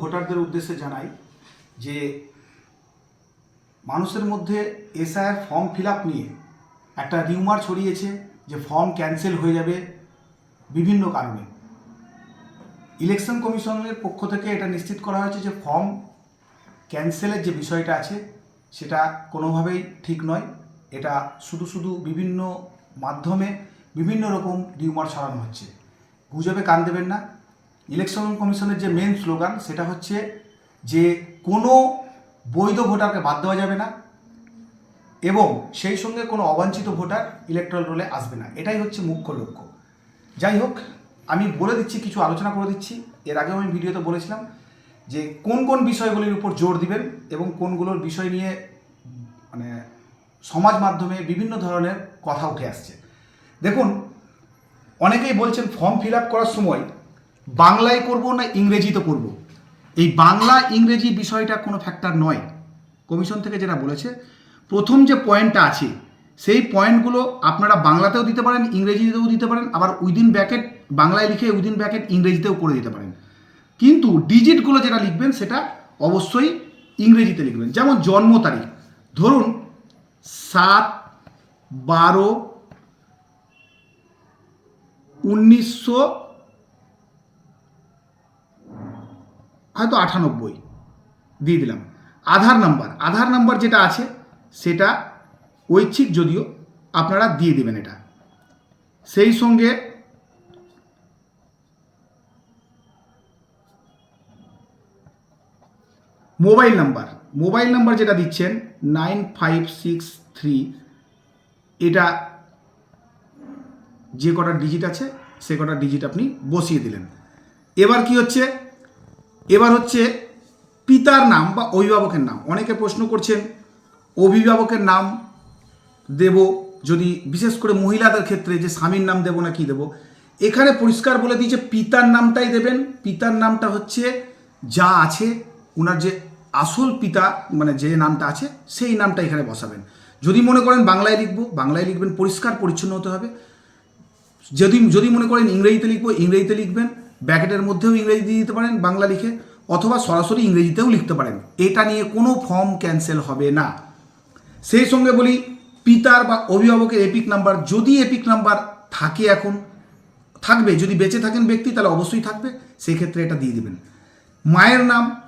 ভোটারদের উদ্দেশ্যে জানাই যে মানুষের মধ্যে এসআইআর ফর্ম ফিল আপ নিয়ে একটা রিউমার ছড়িয়েছে যে ফর্ম ক্যান্সেল হয়ে যাবে বিভিন্ন কারণে। ইলেকশন কমিশনের পক্ষ থেকে এটা নিশ্চিত করা হয়েছে যে ফর্ম ক্যান্সেলের যে বিষয়টা আছে, সেটা কোনোভাবেই ঠিক নয়। এটা শুধু শুধু বিভিন্ন মাধ্যমে বিভিন্ন রকম রিউমার ছড়ানো হচ্ছে। গুজবে কান দেবেন না। ইলেকশন কমিশনের যে মেন স্লোগান সেটা হচ্ছে যে কোনো বৈধ ভোটারকে বাদ দেওয়া যাবে না এবং সেই সঙ্গে কোনো অবাঞ্ছিত ভোটার ইলেকট্রাল রোলে আসবে না। এটাই হচ্ছে মুখ্য লক্ষ্য। যাই হোক, আমি বলে দিচ্ছি, কিছু আলোচনা করে দিচ্ছি। এর আগেও আমি ভিডিওতে বলেছিলাম যে কোন কোন বিষয়গুলির উপর জোর দিবেন এবং কোনগুলোর বিষয় নিয়ে মানে সমাজ মাধ্যমে বিভিন্ন ধরনের কথা উঠে আসছে। দেখুন, অনেকেই বলছেন ফর্ম ফিল আপ করার সময় বাংলায় করব না ইংরেজিতে করব? এই বাংলা ইংরেজি বিষয়টা কোনো ফ্যাক্টর নয়। কমিশন থেকে যেটা বলেছে, প্রথম যে পয়েন্টটা আছে, সেই পয়েন্টগুলো আপনারা বাংলাতেও দিতে পারেন, ইংরেজিতেও দিতে পারেন, আবার উইদিন ব্যাকেট বাংলায় লিখে উইদিন ব্যাকেট ইংরেজিতেও করে দিতে পারেন। কিন্তু ডিজিটগুলো যেটা লিখবেন, সেটা অবশ্যই ইংরেজিতে লিখবেন। যেমন জন্ম তারিখ। ধরুন, সাত বারো উনিশশো হয়তো আটানব্বই। দিয়ে দিলাম। আধার নাম্বার আধার নাম্বার যেটা আছে, সেটা ঐচ্ছিক যদিও আপনারা দিয়ে দেবেন এটা। সেই সঙ্গে মোবাইল নাম্বার মোবাইল নাম্বার যেটা দিচ্ছেন, নাইন ফাইভ সিক্স থ্রি, এটা যে কটা ডিজিট আছে, সে কটা ডিজিট আপনি বসিয়ে দিলেন। এবার কি হচ্ছে? এবার হচ্ছে পিতার নাম বা অভিভাবকের নাম। অনেকে প্রশ্ন করছেন, অভিভাবকের নাম দেব যদি বিশেষ করে মহিলাদের ক্ষেত্রে যে স্বামীর নাম দেব না কি দেব? এখানে পরিষ্কার বলে দিই যে পিতার নামটাই দেবেন। পিতার নামটা হচ্ছে যা আছে ওনার যে আসল পিতা মানে যে নামটা আছে, সেই নামটা এখানে বসাবেন। যদি মনে করেন বাংলায় লিখব, বাংলায় লিখবেন, পরিষ্কার পরিচ্ছন্ন হতে হবে। যদি যদি মনে করেন ইংরেজিতে লিখব, ইংরেজিতে লিখবেন। ব্যাকেটের মধ্যেও ইংরেজি দিয়ে দিতে পারেন বাংলা লিখে, অথবা সরাসরি ইংরেজিতেও লিখতে পারেন। এটা নিয়ে কোনো ফর্ম ক্যান্সেল হবে না। সেই সঙ্গে বলি, পিতার বা অভিভাবকের এপিক নাম্বার, যদি এপিক নাম্বার থাকে এখন, থাকবে, যদি বেঁচে থাকেন ব্যক্তি, তাহলে অবশ্যই থাকবে সেই ক্ষেত্রে এটা দিয়ে দিবেন। মায়ের নাম,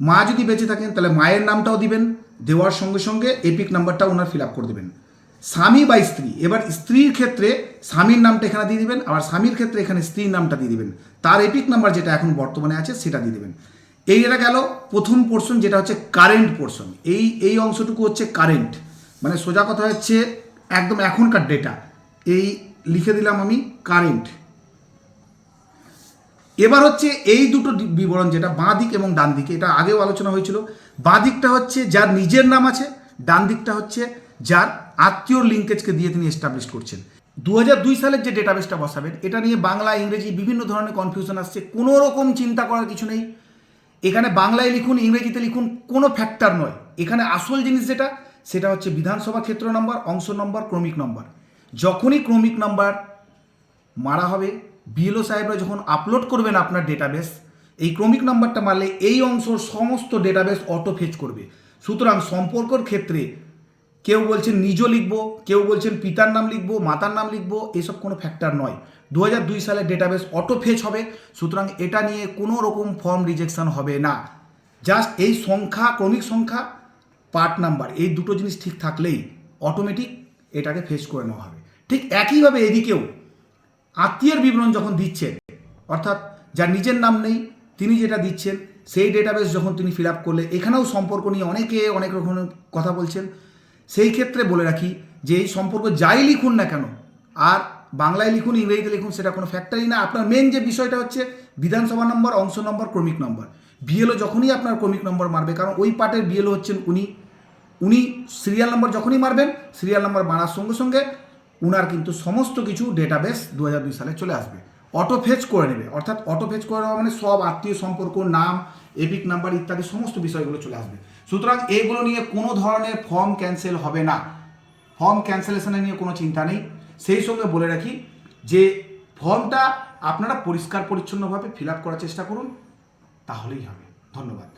মা যদি বেঁচে থাকেন, তাহলে মায়ের নামটাও দিবেন, দেওয়ার সঙ্গে সঙ্গে এপিক নাম্বারটা ওনার ফিল আপ করে দেবেন। স্বামী বা স্ত্রী। এবার স্ত্রীর ক্ষেত্রে স্বামীর নামটা এখানে দিয়ে দিবেন, আবার স্বামীর ক্ষেত্রে এখানে স্ত্রীর নামটা দিয়ে দিবেন। তার এপিক নাম্বার যেটা এখন বর্তমানে আছে সেটা দিয়ে দেবেন। এই এটা গেল, প্রথম পোর্শন যেটা হচ্ছে কারেন্ট পোর্শন এই এই অংশটুকু হচ্ছে কারেন্ট মানে সোজা কথা হচ্ছে একদম এখনকার ডেটা এই লিখে দিলাম আমি কারেন্ট এবার হচ্ছে এই দুটো বিবরণ যেটা বাঁ দিক এবং ডান দিকে, এটা আগেও আলোচনা হয়েছিল। বাঁ দিকটা হচ্ছে যার নিজের নাম আছে, ডান দিকটা হচ্ছে যার আত্মীয় লিঙ্কেজকে দিয়ে তিনি এস্টাবলিশ করছেন। দু দুই সালের যে ডেটাবেসটা বসাবেন, এটা নিয়ে বাংলা, ইংরেজি বিভিন্ন ধরনের কনফিউশন আসছে, কোনো রকম চিন্তা করার কিছু নেই। এখানে বাংলায় লিখুন, ইংরেজিতে লিখুন, কোনো ফ্যাক্টর নয়। এখানে আসল জিনিস যেটা, সেটা হচ্ছে বিধানসভা ক্ষেত্র নম্বর অংশ নম্বর ক্রমিক নম্বর যখনই ক্রমিক নাম্বার মারা হবে বিএলও সাহেবরা যখন আপলোড করবেন আপনার ডেটাবেস এই ক্রমিক নাম্বারটা মারলে এই অংশর সমস্ত ডেটাবেস অটো ফেচ করবে। সুতরাং সম্পর্কর ক্ষেত্রে কেউ বলছেন নিজ লিখব, কেউ বলছেন পিতার নাম লিখব, মাতার নাম লিখব, এসব কোনো ফ্যাক্টর নয়। দু হাজার দুই সালে ডেটাবেস অটো ফেচ হবে, সুতরাং এটা নিয়ে কোনো রকম ফর্ম রিজেকশন হবে না। জাস্ট এই সংখ্যা, ক্রমিক সংখ্যা পার্ট নাম্বার এই দুটো জিনিস ঠিক থাকলেই অটোমেটিক এটাকে ফেস করে নেওয়া হবে। ঠিক একইভাবে এদিকেও আত্মীয়ের বিবরণ যখন দিচ্ছেন, অর্থাৎ যার নিজের নাম নেই, তিনি যেটা দিচ্ছেন, সেই ডেটাবেস যখন তিনি ফিল আপ করলে, এখানেও সম্পর্ক নিয়ে অনেকে অনেক রকমের কথা বলছেন। সেই ক্ষেত্রে বলে রাখি যে এই সম্পর্ক যাই লিখুন না কেন, আর বাংলায় লিখুন, ইংরেজিতে লিখুন, সেটা কোনো ফ্যাক্টরি না। আপনার মেন যে বিষয়টা হচ্ছে বিধানসভা নম্বর, অংশ নম্বর, ক্রমিক নম্বর। বিএলও যখনই আপনার ক্রমিক নম্বর মারবে, কারণ ওই পার্টের বিএলও হচ্ছেন উনি উনি সিরিয়াল নম্বর যখনই মারবেন সিরিয়াল নম্বর মারার সঙ্গে সঙ্গে উনার কিন্তু সমস্ত কিছু ডেটাবেস দু হাজার দুই সালে চলে আসবে। অটো ফেচ করে নেবে। অর্থাৎ অটো ফেচ করে নেওয়া মানে সব আত্মীয় সম্পর্ক, নাম, এপিক নাম্বার ইত্যাদি সমস্ত বিষয়গুলো চলে আসবে। সুতরাং এগুলো নিয়ে কোনো ধরনের ফর্ম ক্যান্সেল হবে না। ফর্ম ক্যান্সেলেশনের নিয়ে কোনো চিন্তা নেই। সেই সঙ্গে বলে রাখি যে ফর্মটা আপনারা পরিষ্কার পরিচ্ছন্নভাবে ফিল আপ করার চেষ্টা করুন, তাহলেই হবে। ধন্যবাদ।